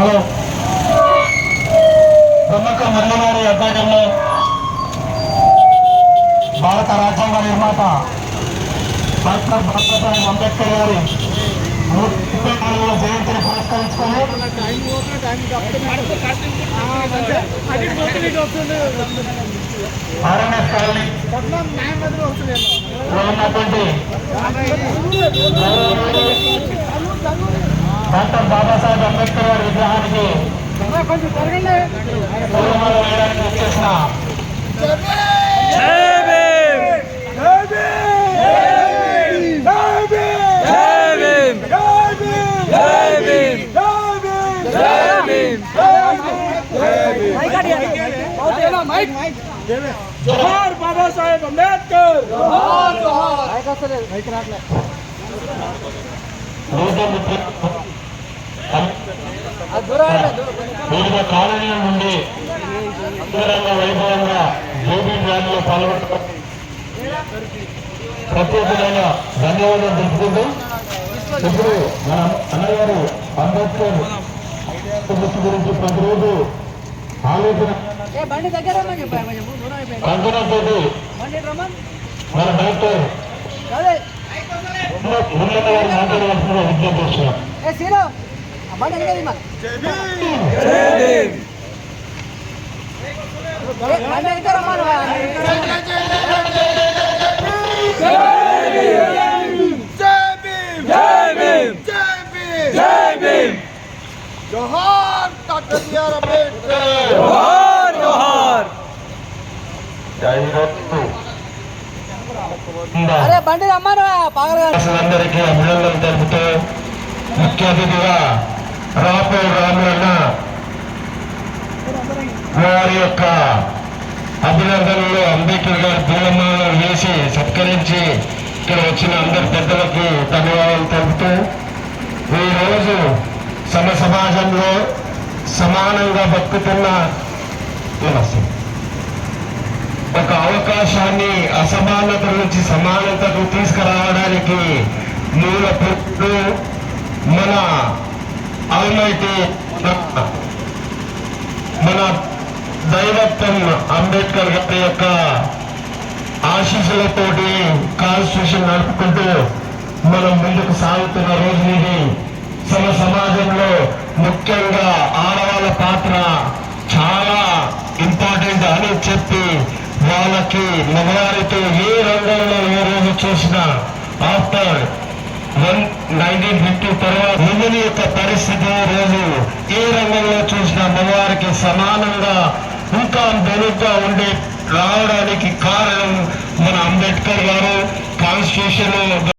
Hello. ప్రముఖ మల్లవారి అధ్యక్షంలో భారత రాజ్యాంగ నిర్మాత డాక్టర్ బాబాసాహెబ్ అంబేద్కర్ గారి నూట ముప్పై నాలుగవ జయంతిని పురస్కరించుకొని ఆర్ఎన్ఎస్ కాలనీ లో ఉన్నటువంటి డాక్టర్ బాబాసాహెబ్ అంబేద్కర్ గారి విగ్రహానికి పూలమాల వేయడానికి వచ్చేసిన జోహార్ బాబాసాహెబ్ అంబేద్కర్. రోజు వివిధ కాలనీల నుండి అంగరంగ వైభవంగా జోబీ ర్యాలీలో పాల్గొనడం ప్రత్యేకమైన ధన్యవాదాలు తెలుపుకుంటూ ఇప్పుడు మన అన్నగారు అంబేద్కర్ దృష్టి గురించి ప్రతిరోజు ఆలోచన కంకణంతో మన డాక్టర్ గారు మాట్లాడవలసిన విజ్ఞప్తి చేస్తున్నాం. ఏ సీను ఆ బండి ఎక్కడికి మరి ఏ, బండి ఎక్కడ రమ్మను జోహార్ డాక్టర్ బిఆర్ అంబేద్కర్ అరే బండి రమ్మను పాగలు అందరికీ అభినందనలు తెలుపుతూ ముఖ్య అతిథిగా రాపో రామన్న వారి యొక్క అభినందనలు అంబేద్కర్ గారి పూలమాలను వేసి సత్కరించి ఇక్కడ వచ్చిన అందరి పెద్దలకు ధన్యవాదాలు తెలుపుతూ ఈరోజు సమ సమాజంలో సమానంగా బతుకుతున్న నమస్తే ఒక అవకాశాన్ని అసమానత నుంచి సమానతకు తీసుకురావడానికి మూల పుట్టు మన ఆల్మైటీ మన దైవత్వం అంబేద్కర్ గారి యొక్క ఆశీస్సులతోటి కాన్స్టిట్యూషన్ నడుపుకుంటూ మనం ముందుకు సాగుతున్న రోజు ఇది. సమ సమాజంలో ముఖ్యంగా ఆడవాళ్ళ పాత్ర చాలా ఇంపార్టెంట్ అని చెప్పి వాళ్ళకి మగవారితో ఏ రంగంలో ఏ రోజు చూసినా ఆఫ్టర్ నైన్టీన్ ఫిఫ్టీ తర్వాత మిగిలి యొక్క పరిస్థితి రోజు ఏ రంగంలో చూసినా మగవారికి సమానంగా ఇంకా మెరుగ్గా ఉండే రావడానికి కారణం మన అంబేద్కర్ గారు కాన్స్టిట్యూషన్